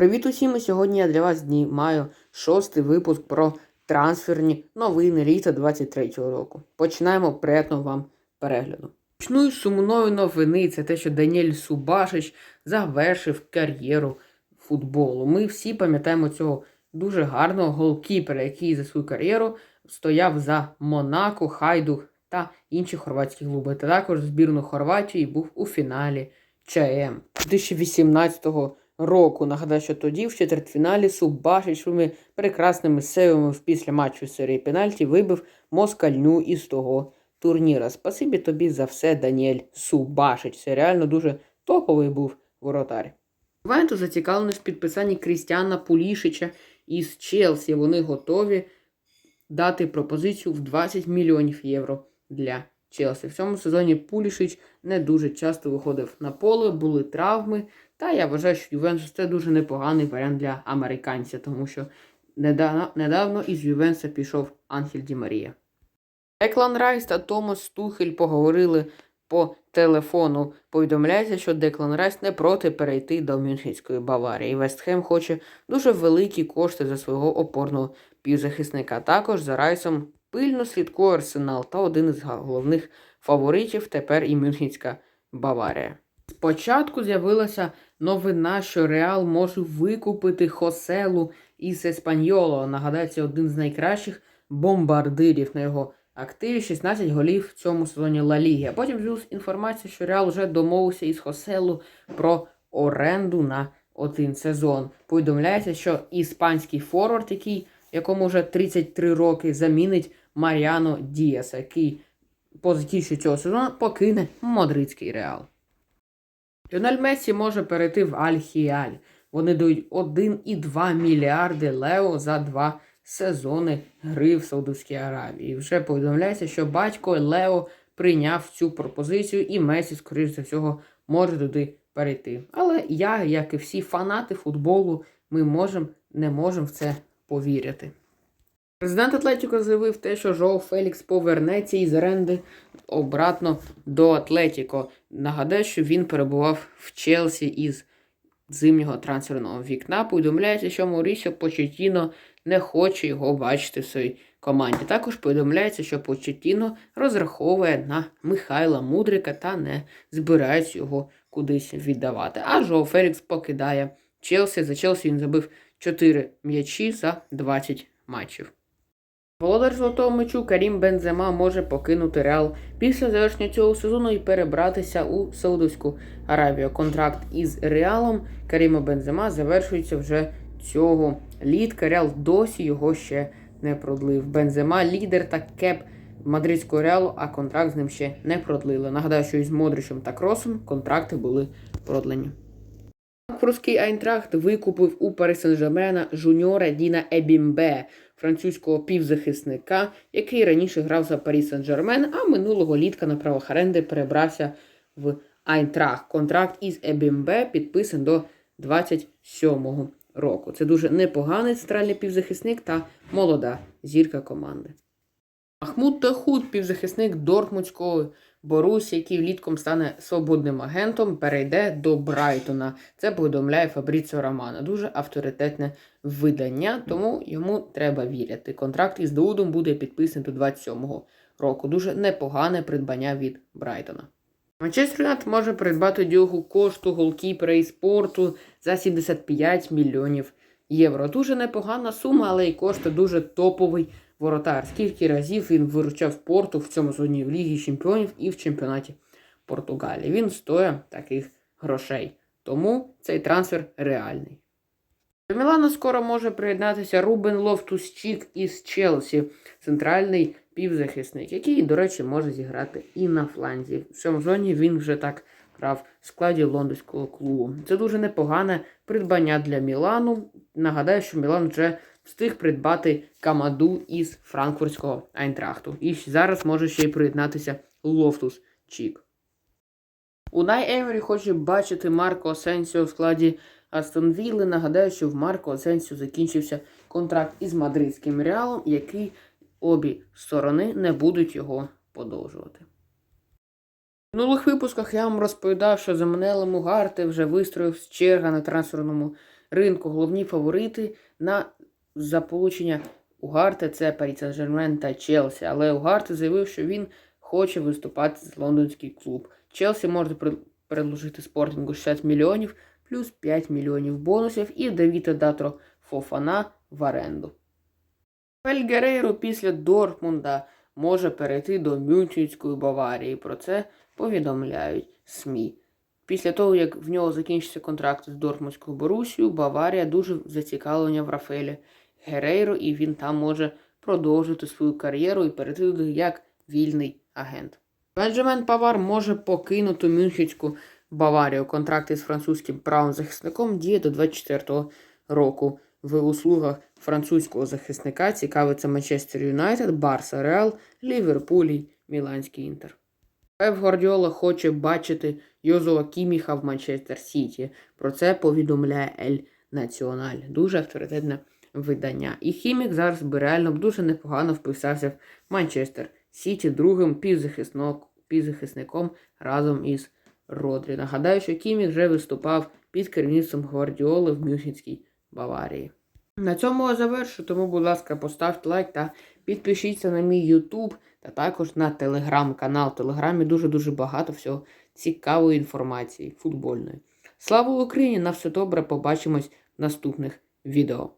Привіт усім! Сьогодні я для вас знімаю шостий випуск про трансферні новини літа 23-го року. Починаємо приємного вам перегляду. Почну із сумної новини. Це те, що Даніель Субашич завершив кар'єру футболу. Ми всі пам'ятаємо цього дуже гарного голкіпера, який за свою кар'єру стояв за Монако, Хайдух та інші хорватські клуби. Та також збірну Хорватії був у фіналі ЧМ 2018 року. Нагадаю, що тоді в четвертьфіналі Субашич своїми прекрасними сейвами в після матчу серії пенальті вибив москальню із того турніра. Спасибі тобі за все, Даніель Субашич. Це реально дуже топовий був воротар. Ювентус зацікавлений в підписанні Крістіана Пулішича із Челсі. Вони готові дати пропозицію в 20 мільйонів євро для Челсі. В цьому сезоні Пулішич не дуже часто виходив на поле, були травми. Та я вважаю, що Ювентус це дуже непоганий варіант для американця, тому що недавно, недавно із Ювенса пішов Анхель Ді Марія. Деклан Райс та Томас Тухель поговорили по телефону. Повідомляється, що Деклан Райс не проти перейти до Мюнхенської Баварії. Вестхем хоче дуже великі кошти за свого опорного півзахисника. Також за Райсом пильно слідкує Арсенал та один із головних фаворитів тепер і Мюнхенська Баварія. Спочатку з'явилася новина, що Реал може викупити Хоселу із Еспаньоло. Нагадається, один з найкращих бомбардирів на його активі 16 голів в цьому сезоні Ла Ліги. А потім з'явилася інформація, що Реал вже домовився із Хоселу про оренду на один сезон. Повідомляється, що іспанський форвард, який якому вже 33 роки, замінить Маріано Діаса, який по закінченню цього сезону покине Мадридський Реал. Ліональ Мессі може перейти в Аль-Хіаль. Вони дають 1,2 мільярди лео за два сезони гри в Саудовській Аравії. І вже повідомляється, що батько Лео прийняв цю пропозицію, і Месі, скоріш за всього, може туди перейти. Але я, як і всі фанати футболу, ми можемо не можемо в це повірити. Президент Атлетіко заявив те, що Жоу Фелікс повернеться із оренди обратно до Атлетіко. Нагадаю, що він перебував в Челсі із зимнього трансферного вікна. Повідомляється, що Маурісіо Почетіно не хоче його бачити в своїй команді. Також повідомляється, що Почетіно розраховує на Михайла Мудрика та не збирається його кудись віддавати. А Жоу Фелікс покидає Челсі. За Челсі він забив 4 м'ячі за 20 матчів. Володар золотого мечу Карім Бензема може покинути Реал після завершення цього сезону і перебратися у Саудовську Аравію. Контракт із Реалом Каріма Бензема завершується вже цього літка. Реал досі його ще не продлив. Бензема лідер та кеп мадридського реалу, а контракт з ним ще не продлили. Нагадаю, що із Модричем та Кросом контракти були продлені. Франкфуртський Айнтрахт викупив у Пари Сен-Жермена жуніора Діна Ебімбе, французького півзахисника, який раніше грав за Парі Сен-Жермен, а минулого літка на правах оренди перебрався в Айнтрахт. Контракт із Ебімбе підписаний до 27-го року. Це дуже непоганий центральний півзахисник та молода зірка команди. Махмуд Тахут, півзахисник Дортмундського Борусі, який влітком стане свободним агентом, перейде до Брайтона. Це повідомляє Фабріціо Романо. Дуже авторитетне видання, тому йому треба вірити. Контракт із Даудом буде підписаний до 27-го року. Дуже непогане придбання від Брайтона. Манчестер Юнайтед може придбати дюгу кошту голкіпера і спорту за 75 мільйонів євро. Дуже непогана сума, але й коштує дуже топовий воротар. Скільки разів він виручав порту в цьому зоні в Лігі Чемпіонів і в чемпіонаті Португалії. Він стоїть таких грошей. Тому цей трансфер реальний. До Мілана скоро може приєднатися Рубен Лофтус-Чік із Челсі, центральний півзахисник, який, до речі, може зіграти і на фланзі. В цьому зоні він вже так грав в складі лондонського клубу. Це дуже непогане придбання для Мілану. Нагадаю, що Мілан вже встиг придбати Камаду із франкфуртського Айнтрахту. І зараз може ще й приєднатися Лофтус Чік. Унай Емері хоче бачити Марко Асенсіо в складі Астон Вілли. Нагадаю, що в Марко Асенсіо закінчився контракт із мадридським реалом, який обі сторони не будуть його подовжувати. В минулих випусках я вам розповідав, що за Манелем Угарти вже вистроїв черга на трансферному ринку головні фаворити на заполучення Угарте це Парі Сен-Жермен та Челсі. Але Угарте заявив, що він хоче виступати з лондонський клуб. Челсі може предложити спортингу 60 мільйонів плюс 5 мільйонів бонусів і Давіда Датро Фофана в оренду. Ель Герейро після Дортмунда може перейти до Мюнхенської Баварії. Про це повідомляють СМІ. Після того, як в нього закінчиться контракт з Дортмундською Борусією, Баварія дуже зацікавлена в Рафелі Герейро, і він там може продовжити свою кар'єру і перейти туди як вільний агент. Бенджамен Павар може покинути Мюнхенську Баварію. Контракт із французьким правим захисником діє до 24-го року. В услугах французького захисника цікавиться Манчестер Юнайтед, Барса Реал, Ліверпуль і Міланський Інтер. Пеп Гвардіола хоче бачити Йозуа Кіміха в Манчестер Сіті. Про це повідомляє Ель Національ. Дуже авторитетне видання. І Хімік зараз би реально дуже непогано вписався в Манчестер Сіті другим півзахисником разом із Родрі. Нагадаю, що Кімік вже виступав під керівництвом Гвардіоли в Мюнхенській Баварії. На цьому я завершу, тому, будь ласка, поставте лайк та підпишіться на мій YouTube та також на телеграм-канал. В телеграмі дуже-дуже багато всього цікавої інформації футбольної. Слава Україні! На все добре, побачимось в наступних відео.